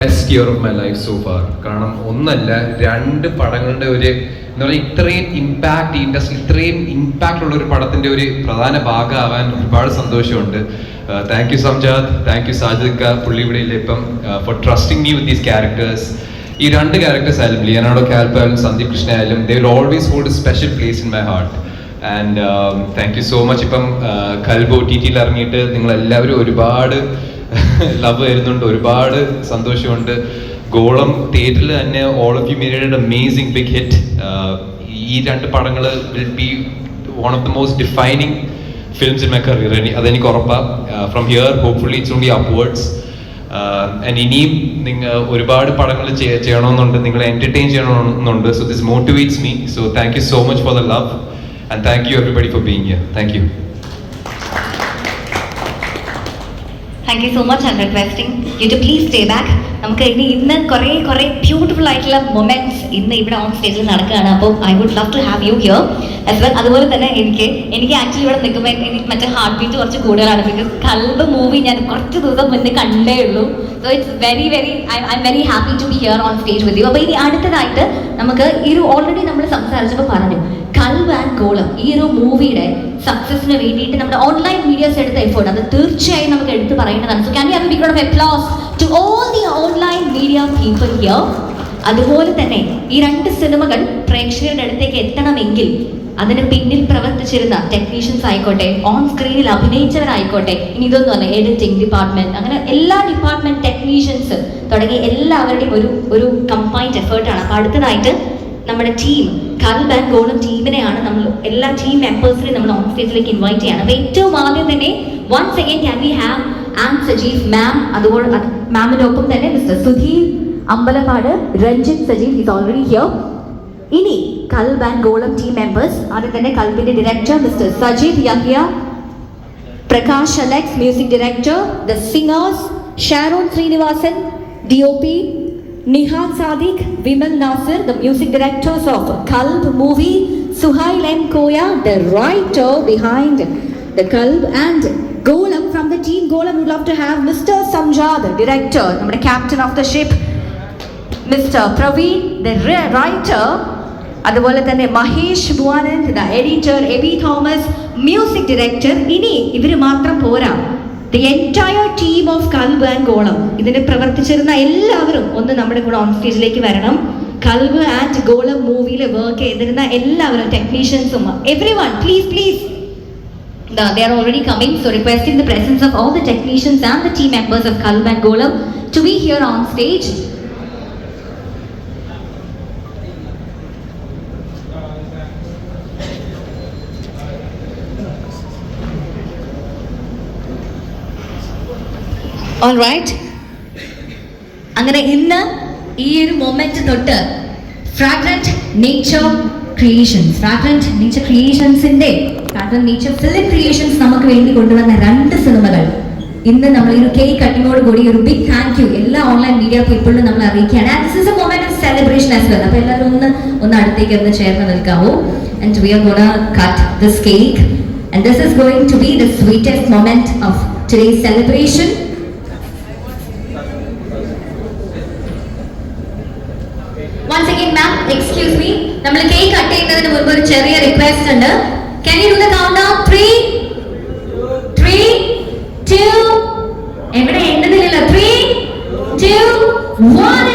Best year of my life so far കാരണം ഒന്നല്ല രണ്ട് പടങ്ങളുടെ ഒരു എന്താ പറയുക ഇത്രയും ഇമ്പാക്ട് ഇൻഡസ്ട്രി ഇത്രയും ഇമ്പാക്ട് ഉള്ള ഒരു പടത്തിന്റെ ഒരു പ്രധാന ഭാഗമാവാൻ ഒരുപാട് സന്തോഷമുണ്ട്. Thank you Samjad thank you സാജിദ്ക്ക പുള്ളി ഇവിടെ ഇല്ല ഇപ്പം for trusting me with these characters ഈ രണ്ട് ക്യാരക്ടേഴ്സ് ആയാലും ലിയനാഡോ കാൽപ്പ് ആയാലും സന്ദീപ് കൃഷ്ണ ആയാലും they will always hold a special place in my heart and thank you so much ഇപ്പം കൽബോ ടി ടിയിൽ ഇറങ്ങിയിട്ട് നിങ്ങളെല്ലാവരും ഒരുപാട് ലവ് വരുന്നുണ്ട് ഒരുപാട് സന്തോഷമുണ്ട്. ഗോളം തിയേറ്ററിൽ തന്നെ all of you made amazing big hit ഈ രണ്ട് പടങ്ങൾ will be one of the most defining films in my career അതെനിക്ക് ഉറപ്പാണ് from here hopefully it's only upwards and ഇനിയും നിങ്ങൾ ഒരുപാട് പടങ്ങൾ ചെയ്യണമെന്നുണ്ട്. നിങ്ങളെ എന്റർടൈൻ ചെയ്യണമെന്നുണ്ട്. So this motivates me so thank you so much for the love and thank you everybody for being here thank you thank you so much and requesting you to please stay back നമുക്ക് ഇനി ഇന്ന് കുറേ കുറേ beautiful ആയിട്ടുള്ള moments ഇന്ന് ഇവിടെ on സ്റ്റേജിൽ നടക്കുകയാണ്. അപ്പോൾ I would love to have you here as well അതുപോലെ തന്നെ എനിക്ക് എനിക്ക് ആക്ച്വലി ഇവിടെ നിൽക്കുമ്പോൾ എനിക്ക് മറ്റേ ഹാർട്ട് ബീറ്റ് കുറച്ച് കൂടുതലാണ്. ബിക്കോസ് കൽബ് മൂവി ഞാൻ കുറച്ച് ദിവസം മുന്നേ കണ്ടേ ഉള്ളൂ. So it's very very I I am very happy to be here on stage with you അപ്പോൾ ഇനി അടുത്തതായിട്ട് നമുക്ക് ഈ ഒരു ഓൾറെഡി നമ്മൾ സംസാരിച്ചപ്പോൾ പറഞ്ഞു. കൽവ് ഗോളം ഈ ഒരു മൂവിയുടെ സക്സസിന് വേണ്ടിയിട്ട് നമ്മുടെ ഓൺലൈൻ മീഡിയസ് എടുത്ത എഫേർട്ട് അത് തീർച്ചയായും നമുക്ക് എടുത്തു പറയേണ്ടതാണ് so to all the online media people here അതുപോലെ തന്നെ ഈ രണ്ട് സിനിമകൾ പ്രേക്ഷകരുടെ അടുത്തേക്ക് എത്തണമെങ്കിൽ അതിന് പിന്നിൽ പ്രവർത്തിച്ചിരുന്ന ടെക്നീഷ്യൻസ് ആയിക്കോട്ടെ ഓൺ സ്ക്രീനിൽ അഭിനയിച്ചവരായിക്കോട്ടെ ഇനി ഇതൊന്നും അല്ല എഡിറ്റിംഗ് ഡിപ്പാർട്ട്മെന്റ് അങ്ങനെ എല്ലാ ഡിപ്പാർട്ട്മെന്റ് ടെക്നീഷ്യൻസ് തുടങ്ങി എല്ലാവരുടെയും ഒരു ഒരു കമ്പൈൻഡ് എഫേർട്ടാണ് അപ്പൊ അടുത്തതായിട്ട് നമ്മുടെ ടീം കാൽ ബാങ്ക് ഗോളും ടീമിനെയാണ് നമ്മൾ എല്ലാ ടീം മെമ്പേഴ്സിനെയും നമ്മൾ ഓൺ സ്റ്റേജിലേക്ക് ഇൻവൈറ്റ് ചെയ്യണം. അപ്പോൾ ഏറ്റവും ആദ്യം തന്നെ once again can we have um Sajeev ma'am അതുപോലെ മാമിനൊപ്പം തന്നെ Mister Sudheer Ambalappad Ranjith Sajeev is already here ഇനി Qalb and Golam team members ആദ്യം തന്നെ കൽബിന്റെ director Mister Sajeev Yahiya Prakash Alex music director the singers Sharon Sreenivasan D O P Nihan Sadiq Vimal Nasar the music directors of Qalb movie Suhail N Koya the writer behind the Qalb and Golam from the team Golam would love to have mister Samjad director നമ്മുടെ captain of the ship mister Praveen the writer അതുപോലെ തന്നെ Mahesh Bhuvanand the editor Abi Thomas music director ഇനി ഇവർ മാത്രം പോരാ the entire team of Qalb and Golam ഇതിന് പ്രവർത്തിച്ചിരുന്ന എല്ലാവരും ഒന്ന് നമ്മുടെ കൂടെ ഓൺ സ്റ്റേജിലേക്ക് വരണം കൽബ് ആൻഡ് ഗോളം മൂവിയിൽ വർക്ക് ചെയ്തിരുന്ന എല്ലാവരും ടെക്നീഷ്യൻസും every one please please they are already coming so requesting the presence of all the technicians and the team members of Kalb and Golam to be here on stage All right അങ്ങനെ ഇന്ന് ഈ ഒരു moment തൊട്ട് fragrant nature creations fragrant nature ക്രിയേഷൻസിന്റെ fragrant nature film creations നമുക്ക് വേണ്ടി കൊണ്ടുവന്ന രണ്ട് സിനിമകൾ ഇന്ന് നമ്മൾ ഒരു കേക്ക് കട്ടിങ്ങോട് കൂടി ഒരു ബിഗ് താങ്ക് യു എല്ലാ ഓൺലൈൻ മീഡിയ പീപ്പിളിനും നമ്മൾ അറിയിക്കുകയാണ്. This is a moment of celebration as well അപ്പോൾ എല്ലാവരും ഒന്ന് ഒന്ന് അടുത്തേക്ക് ഒന്ന് ചേർന്ന് നിൽക്കാവോ. And we are gonna cut this cake and this is going to be the sweetest moment of today celebration again ma'am excuse me നമ്മൾ cake cut ചെയ്യുന്നതിന് മുൻപ് ഒരു ചെറിയ റിക്വസ്റ്റ് ഉണ്ട്. Can you do the countdown three three two എവിടെ എണ്ണതില്ലല്ലോ three to one